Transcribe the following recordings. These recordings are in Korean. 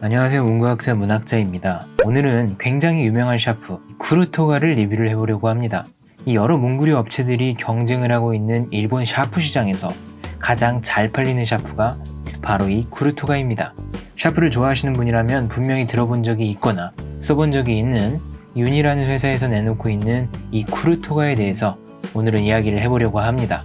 안녕하세요 문과학자 문학자입니다. 오늘은 굉장히 유명한 샤프 쿠르토가를 리뷰를 해보려고 합니다. 이 여러 문구류 업체들이 경쟁을 하고 있는 일본 샤프 시장에서 가장 잘 팔리는 샤프가 바로 이 쿠르토가입니다. 샤프를 좋아하시는 분이라면 분명히 들어본 적이 있거나 써본 적이 있는 윤이라는 회사에서 내놓고 있는 이 쿠르토가에 대해서 오늘은 이야기를 해보려고 합니다.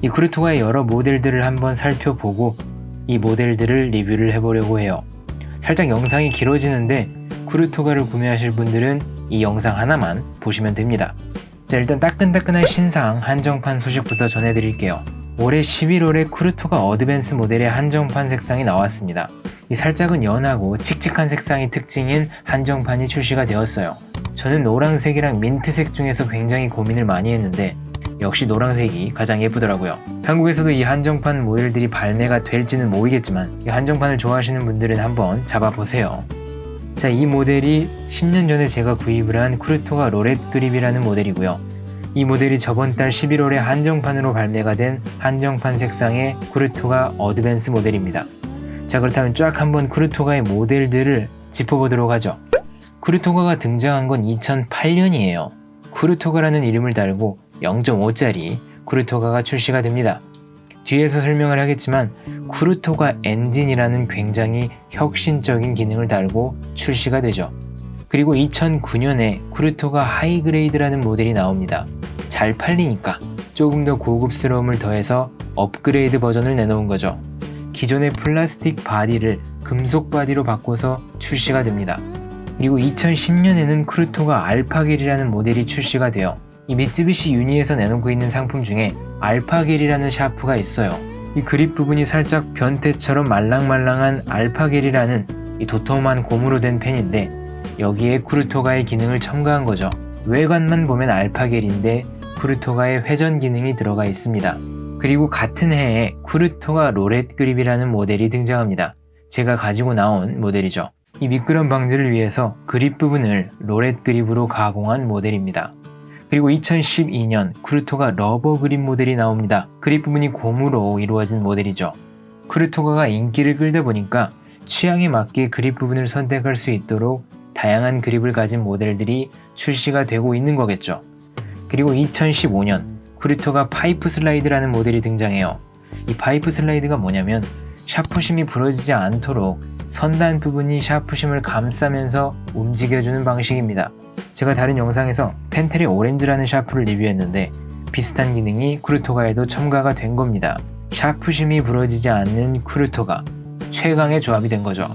이 쿠르토가의 여러 모델들을 한번 살펴보고 이 모델들을 리뷰를 해보려고 해요 살짝 영상이 길어지는데 쿠르토가를 구매하실 분들은 이 영상 하나만 보시면 됩니다. 자, 일단 따끈따끈한 신상 한정판 소식부터 전해드릴게요. 올해 11월에 쿠르토가 어드밴스 모델의 한정판 색상이 나왔습니다. 이 살짝은 연하고 칙칙한 색상이 특징인 한정판이 출시가 되었어요. 저는 노란색이랑 민트색 중에서 굉장히 고민을 많이 했는데 역시 노란색이 가장 예쁘더라고요. 한국에서도 이 한정판 모델들이 발매가 될지는 모르겠지만 이 한정판을 좋아하시는 분들은 한번 잡아보세요. 자, 이 모델이 10년 전에 제가 구입을 한 쿠르토가 로렛 그립이라는 모델이고요. 이 모델이 저번 달 11월에 한정판으로 발매가 된 한정판 색상의 쿠르토가 어드밴스 모델입니다. 자, 그렇다면 쫙 한번 쿠르토가의 모델들을 짚어보도록 하죠. 쿠르토가가 등장한 건 2008년이에요. 쿠르토가라는 이름을 달고 0.5짜리 쿠르토가가 출시가 됩니다. 뒤에서 설명을 하겠지만 쿠르토가 엔진이라는 굉장히 혁신적인 기능을 달고 출시가 되죠. 그리고 2009년에 쿠르토가 하이그레이드라는 모델이 나옵니다. 잘 팔리니까 조금 더 고급스러움을 더해서 업그레이드 버전을 내놓은 거죠. 기존의 플라스틱 바디를 금속 바디로 바꿔서 출시가 됩니다. 그리고 2010년에는 쿠르토가 알파겔이라는 모델이 출시가 돼요. 이 미쯔비시 유니에서 내놓고 있는 상품 중에 알파겔이라는 샤프가 있어요. 이 그립 부분이 살짝 변태처럼 말랑말랑한 알파겔이라는 이 도톰한 고무로 된 펜인데 여기에 쿠르토가의 기능을 첨가한 거죠. 외관만 보면 알파겔인데 쿠르토가의 회전 기능이 들어가 있습니다. 그리고 같은 해에 쿠르토가 로렛 그립이라는 모델이 등장합니다. 제가 가지고 나온 모델이죠. 이 미끄럼 방지를 위해서 그립 부분을 로렛 그립으로 가공한 모델입니다. 그리고 2012년 쿠르토가 러버 그립 모델이 나옵니다. 그립 부분이 고무로 이루어진 모델이죠. 쿠르토가가 인기를 끌다 보니까 취향에 맞게 그립 부분을 선택할 수 있도록 다양한 그립을 가진 모델들이 출시가 되고 있는 거겠죠. 그리고 2015년 쿠르토가 파이프 슬라이드라는 모델이 등장해요. 이 파이프 슬라이드가 뭐냐면 샤프심이 부러지지 않도록 선단 부분이 샤프심을 감싸면서 움직여주는 방식입니다. 제가 다른 영상에서 펜텔의 오렌지라는 샤프를 리뷰했는데 비슷한 기능이 쿠르토가에도 첨가가 된 겁니다. 샤프심이 부러지지 않는 쿠르토가 최강의 조합이 된 거죠.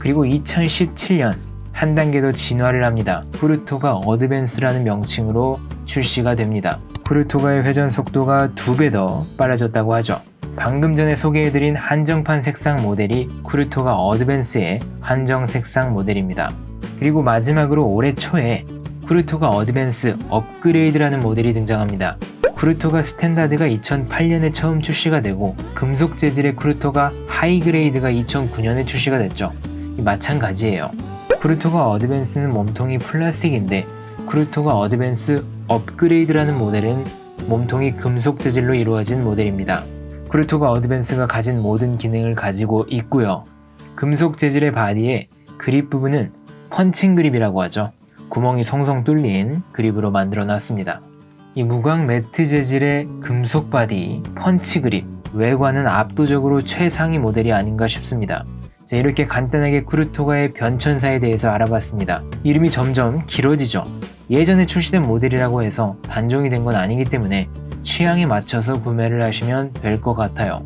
그리고 2017년 한 단계 더 진화를 합니다. 쿠르토가 어드밴스라는 명칭으로 출시가 됩니다. 쿠르토가의 회전 속도가 두 배 더 빨라졌다고 하죠. 방금 전에 소개해드린 한정판 색상 모델이 쿠르토가 어드밴스의 한정 색상 모델입니다. 그리고 마지막으로 올해 초에 쿠르토가 어드밴스 업그레이드라는 모델이 등장합니다. 쿠르토가 스탠다드가 2008년에 처음 출시가 되고 금속 재질의 쿠르토가 하이그레이드가 2009년에 출시가 됐죠. 마찬가지예요. 쿠르토가 어드밴스는 몸통이 플라스틱인데 쿠르토가 어드밴스 업그레이드라는 모델은 몸통이 금속 재질로 이루어진 모델입니다. 쿠르토가 어드밴스가 가진 모든 기능을 가지고 있고요. 금속 재질의 바디에 그립 부분은 펀칭 그립이라고 하죠. 구멍이 성성 뚫린 그립으로 만들어 놨습니다. 이 무광 매트 재질의 금속 바디 펀치 그립 외관은 압도적으로 최상위 모델이 아닌가 싶습니다. 자, 이렇게 간단하게 쿠르토가의 변천사에 대해서 알아봤습니다. 이름이 점점 길어지죠. 예전에 출시된 모델이라고 해서 단종이 된 건 아니기 때문에 취향에 맞춰서 구매를 하시면 될 것 같아요.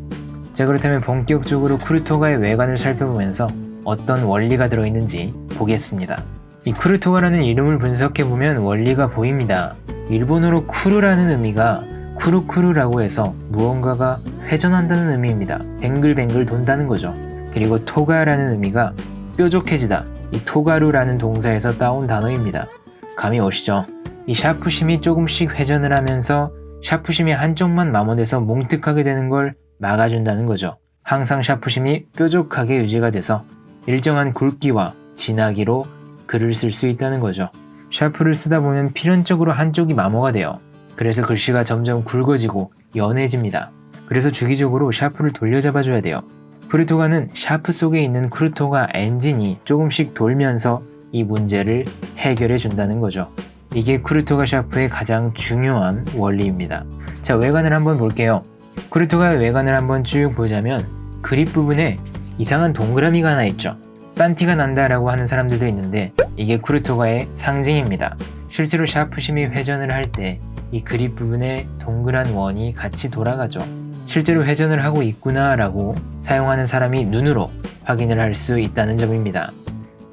자 그렇다면 본격적으로 쿠르토가의 외관을 살펴보면서 어떤 원리가 들어있는지 보겠습니다. 이 쿠르토가라는 이름을 분석해보면 원리가 보입니다. 일본어로 쿠르라는 의미가 쿠루쿠루라고 해서 무언가가 회전한다는 의미입니다. 뱅글뱅글 돈다는 거죠. 그리고 토가라는 의미가 뾰족해지다. 이 토가루라는 동사에서 따온 단어입니다. 감이 오시죠? 이 샤프심이 조금씩 회전을 하면서 샤프심이 한쪽만 마모돼서 뭉툭하게 되는 걸 막아준다는 거죠. 항상 샤프심이 뾰족하게 유지가 돼서 일정한 굵기와 진하기로 글을 쓸 수 있다는 거죠. 샤프를 쓰다 보면 필연적으로 한쪽이 마모가 돼요. 그래서 글씨가 점점 굵어지고 연해집니다. 그래서 주기적으로 샤프를 돌려잡아줘야 돼요. 크루토가는 샤프 속에 있는 크루토가 엔진이 조금씩 돌면서 이 문제를 해결해 준다는 거죠. 이게 크루토가 샤프의 가장 중요한 원리입니다. 자, 외관을 한번 볼게요. 크루토가의 외관을 한번 쭉 보자면 그립 부분에 이상한 동그라미가 하나 있죠. 산티가 난다라고 하는 사람들도 있는데 이게 크루토가의 상징입니다. 실제로 샤프심이 회전을 할 때 이 그립 부분에 동그란 원이 같이 돌아가죠. 실제로 회전을 하고 있구나라고 사용하는 사람이 눈으로 확인을 할 수 있다는 점입니다.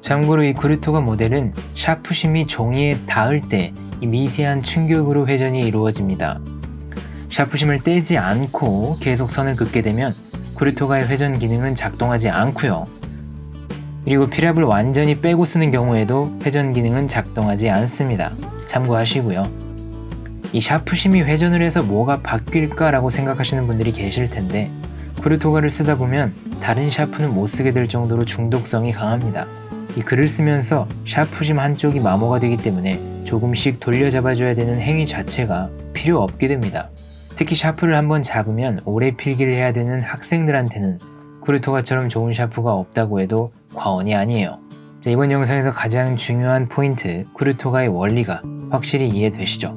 참고로 이 크루토가 모델은 샤프심이 종이에 닿을 때이 미세한 충격으로 회전이 이루어집니다. 샤프심을 떼지 않고 계속 선을 긋게 되면 크루토가의 회전 기능은 작동하지 않고요. 그리고 피랍을 완전히 빼고 쓰는 경우에도 회전 기능은 작동하지 않습니다. 참고하시고요. 이 샤프심이 회전을 해서 뭐가 바뀔까라고 생각하시는 분들이 계실 텐데 크루토가를 쓰다 보면 다른 샤프는 못 쓰게 될 정도로 중독성이 강합니다. 이 글을 쓰면서 샤프심 한쪽이 마모가 되기 때문에 조금씩 돌려잡아줘야 되는 행위 자체가 필요 없게 됩니다. 특히 샤프를 한번 잡으면 오래 필기를 해야 되는 학생들한테는 크루토가처럼 좋은 샤프가 없다고 해도 과언이 아니에요. 자, 이번 영상에서 가장 중요한 포인트, 크루토가의 원리가 확실히 이해되시죠?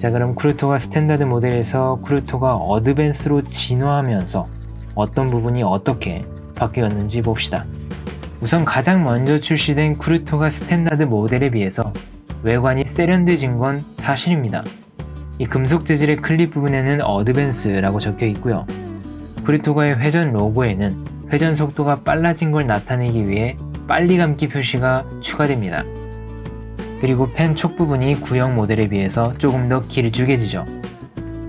자, 그럼 크루토가 스탠다드 모델에서 크루토가 어드밴스로 진화하면서 어떤 부분이 어떻게 바뀌었는지 봅시다. 우선 가장 먼저 출시된 크루토가 스탠다드 모델에 비해서 외관이 세련돼진 건 사실입니다. 이 금속 재질의 클립 부분에는 어드밴스라고 적혀 있고요. 크루토가의 회전 로고에는 회전 속도가 빨라진 걸 나타내기 위해 빨리 감기 표시가 추가됩니다. 그리고 펜 촉 부분이 구형 모델에 비해서 조금 더 길쭉해지죠.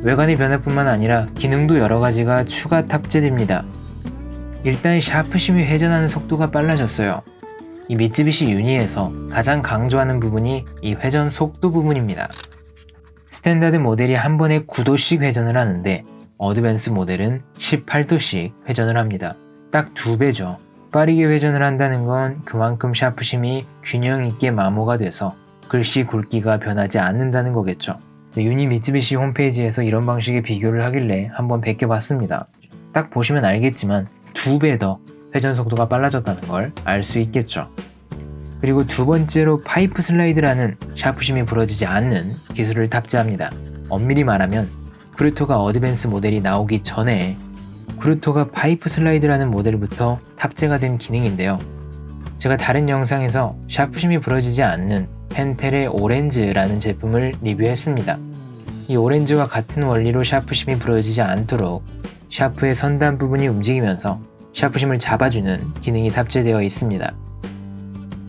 외관의 변화뿐만 아니라 기능도 여러 가지가 추가 탑재됩니다. 일단 샤프심이 회전하는 속도가 빨라졌어요. 이 미쯔비시 유니에서 가장 강조하는 부분이 이 회전 속도 부분입니다. 스탠다드 모델이 한 번에 9도씩 회전을 하는데 어드밴스 모델은 18도씩 회전을 합니다. 딱 두 배죠. 빠르게 회전을 한다는 건 그만큼 샤프심이 균형 있게 마모가 돼서 글씨 굵기가 변하지 않는다는 거겠죠. 유니 미쯔비시 홈페이지에서 이런 방식의 비교를 하길래 한번 베껴봤습니다. 딱 보시면 알겠지만 두 배 더 회전 속도가 빨라졌다는 걸 알 수 있겠죠. 그리고 두 번째로 파이프 슬라이드라는 샤프심이 부러지지 않는 기술을 탑재합니다. 엄밀히 말하면 크루토가 어드밴스 모델이 나오기 전에 크루토가 파이프 슬라이드라는 모델부터 탑재가 된 기능인데요. 제가 다른 영상에서 샤프심이 부러지지 않는 펜텔의 오렌즈라는 제품을 리뷰했습니다. 이 오렌즈와 같은 원리로 샤프심이 부러지지 않도록 샤프의 선단 부분이 움직이면서 샤프심을 잡아주는 기능이 탑재되어 있습니다.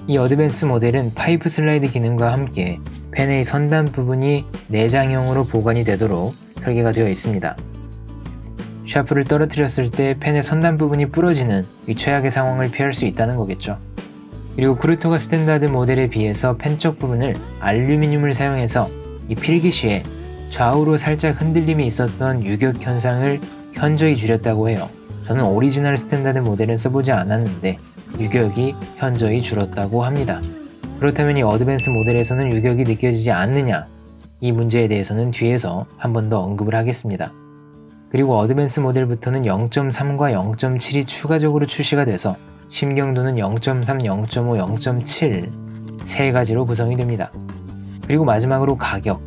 이 어드밴스 모델은 파이프 슬라이드 기능과 함께 펜의 선단 부분이 내장형으로 보관이 되도록 설계가 되어 있습니다. 샤프를 떨어뜨렸을 때 펜의 선단 부분이 부러지는 이 최악의 상황을 피할 수 있다는 거겠죠. 그리고 크루토가 스탠다드 모델에 비해서 펜 쪽 부분을 알루미늄을 사용해서 이 필기 시에 좌우로 살짝 흔들림이 있었던 유격 현상을 현저히 줄였다고 해요. 저는 오리지널 스탠다드 모델은 써보지 않았는데 유격이 현저히 줄었다고 합니다. 그렇다면 이 어드밴스 모델에서는 유격이 느껴지지 않느냐? 이 문제에 대해서는 뒤에서 한 번 더 언급을 하겠습니다. 그리고 어드밴스 모델부터는 0.3과 0.7이 추가적으로 출시가 돼서 심경도는 0.3, 0.5, 0.7 세 가지로 구성이 됩니다. 그리고 마지막으로 가격.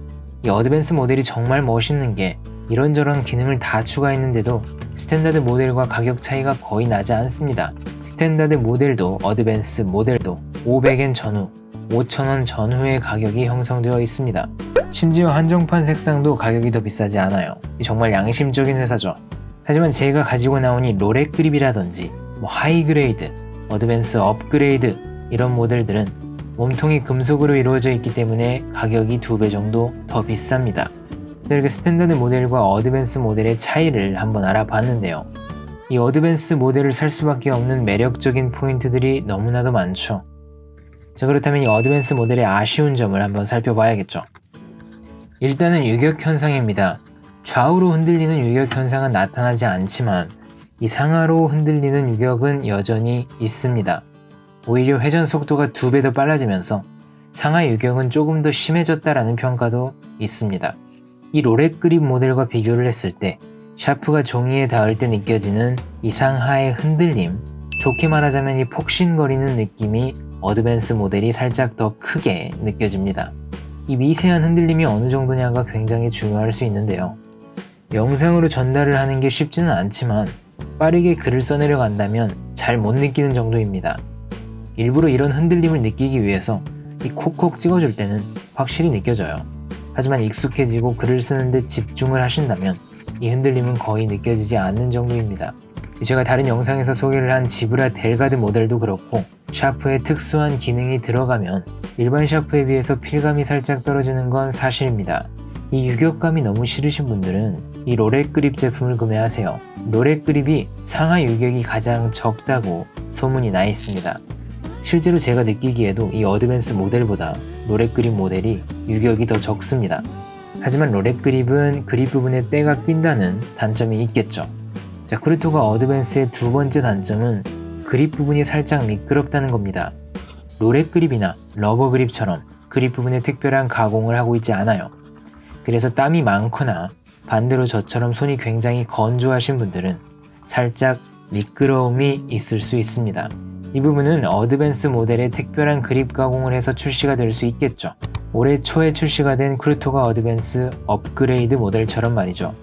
이 어드밴스 모델이 정말 멋있는 게 이런저런 기능을 다 추가했는데도 스탠다드 모델과 가격 차이가 거의 나지 않습니다. 스탠다드 모델도 어드밴스 모델도 500엔 전후, 5,000원 전후의 가격이 형성되어 있습니다. 심지어 한정판 색상도 가격이 더 비싸지 않아요. 정말 양심적인 회사죠. 하지만 제가 가지고 이 로렉 그립이라든지 뭐 하이그레이드, 어드밴스 업그레이드 이런 모델들은 몸통이 금속으로 이루어져 있기 때문에 가격이 두 배 정도 더 비쌉니다. 이렇게 스탠다드 모델과 어드밴스 모델의 차이를 한번 알아봤는데요. 이 어드밴스 모델을 살 수밖에 없는 매력적인 포인트들이 너무나도 많죠. 자, 그렇다면 이 어드밴스 모델의 아쉬운 점을 한번 살펴봐야겠죠. 일단은 유격 현상입니다. 좌우로 흔들리는 유격 현상은 나타나지 않지만 이 상하로 흔들리는 유격은 여전히 있습니다. 오히려 회전 속도가 두 배 더 빨라지면서 상하 유격은 조금 더 심해졌다라는 평가도 있습니다. 이 로렉 그립 모델과 비교를 했을 때 샤프가 종이에 닿을 때 느껴지는 이상하의 흔들림, 좋게 말하자면 이 폭신거리는 느낌이 어드밴스 모델이 살짝 더 크게 느껴집니다. 이 미세한 흔들림이 어느 정도냐가 굉장히 중요할 수 있는데요. 영상으로 전달을 하는 게 쉽지는 않지만 빠르게 글을 써내려 간다면 잘 못 느끼는 정도입니다. 일부러 이런 흔들림을 느끼기 위해서 이 콕콕 찍어줄 때는 확실히 느껴져요. 하지만 익숙해지고 글을 쓰는데 집중을 하신다면 이 흔들림은 거의 느껴지지 않는 정도입니다. 제가 다른 영상에서 소개를 한 지브라 델가드 모델도 그렇고 샤프에 특수한 기능이 들어가면 일반 샤프에 비해서 필감이 살짝 떨어지는 건 사실입니다. 이 유격감이 너무 싫으신 분들은 이 로렉 그립 제품을 구매하세요. 로렉 그립이 상하 유격이 가장 적다고 소문이 나 있습니다. 실제로 제가 느끼기에도 이 어드밴스 모델보다 로렉 그립 모델이 유격이 더 적습니다. 하지만 로렉 그립은 그립 부분에 때가 낀다는 단점이 있겠죠. 자, 크루토가 어드밴스의 두 번째 단점은 그립 부분이 살짝 미끄럽다는 겁니다. 로렉 그립이나 러버 그립처럼 그립 부분에 특별한 가공을 하고 있지 않아요. 그래서 땀이 많거나 반대로 저처럼 손이 굉장히 건조하신 분들은 살짝 미끄러움이 있을 수 있습니다. 이 부분은 어드밴스 모델에 특별한 그립 가공을 해서 출시가 될 수 있겠죠. 올해 초에 출시가 된 크루토가 어드밴스 업그레이드 모델처럼 말이죠.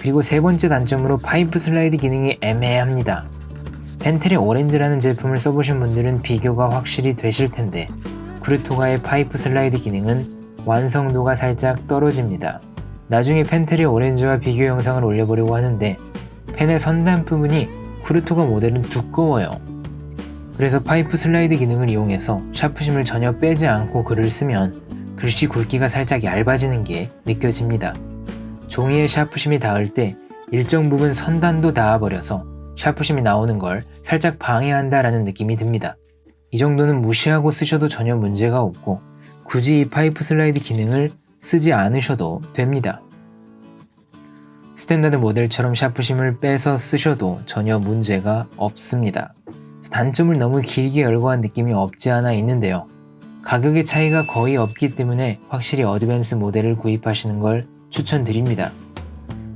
그리고 세 번째 단점으로 파이프 슬라이드 기능이 애매합니다. 펜텔의 오렌지라는 제품을 써보신 분들은 비교가 확실히 되실 텐데 크루토가의 파이프 슬라이드 기능은 완성도가 살짝 떨어집니다. 나중에 펜텔의 오렌지와 비교 영상을 올려보려고 하는데 펜의 선단 부분이 크루토가 모델은 두꺼워요. 그래서 파이프 슬라이드 기능을 이용해서 샤프심을 전혀 빼지 않고 글을 쓰면 글씨 굵기가 살짝 얇아지는 게 느껴집니다. 종이에 샤프심이 닿을 때 일정 부분 선단도 닿아버려서 샤프심이 나오는 걸 살짝 방해한다라는 느낌이 듭니다. 이 정도는 무시하고 쓰셔도 전혀 문제가 없고 굳이 이 파이프 슬라이드 기능을 쓰지 않으셔도 됩니다. 스탠다드 모델처럼 샤프심을 빼서 쓰셔도 전혀 문제가 없습니다. 단점을 너무 길게 열거한 느낌이 없지 않아 있는데요. 가격의 차이가 거의 없기 때문에 확실히 어드밴스 모델을 구입하시는 걸 추천드립니다.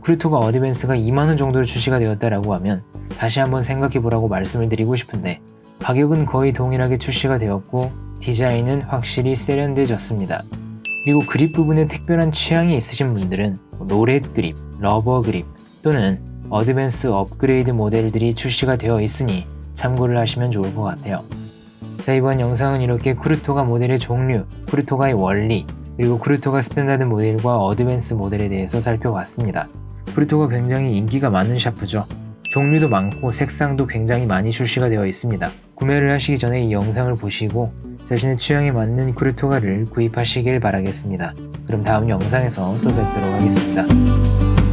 크루토가 어드밴스가 2만원 정도로 출시가 되었다라고 하면 다시 한번 생각해 보라고 말씀을 드리고 싶은데 가격은 거의 동일하게 출시가 되었고 디자인은 확실히 세련돼졌습니다. 그리고 그립 부분에 특별한 취향이 있으신 분들은 노렛 그립, 러버 그립 또는 어드밴스 업그레이드 모델들이 출시가 되어 있으니 참고를 하시면 좋을 것 같아요. 자 이번 영상은 이렇게 크루토가 모델의 종류, 크루토가의 원리, 그리고 크루토가 스탠다드 모델과 어드밴스 모델에 대해서 살펴봤습니다. 크루토가 굉장히 인기가 많은 샤프죠. 종류도 많고 색상도 굉장히 많이 출시가 되어 있습니다. 구매를 하시기 전에 이 영상을 보시고 자신의 취향에 맞는 크루토가를 구입하시길 바라겠습니다. 그럼 다음 영상에서 또 뵙도록 하겠습니다.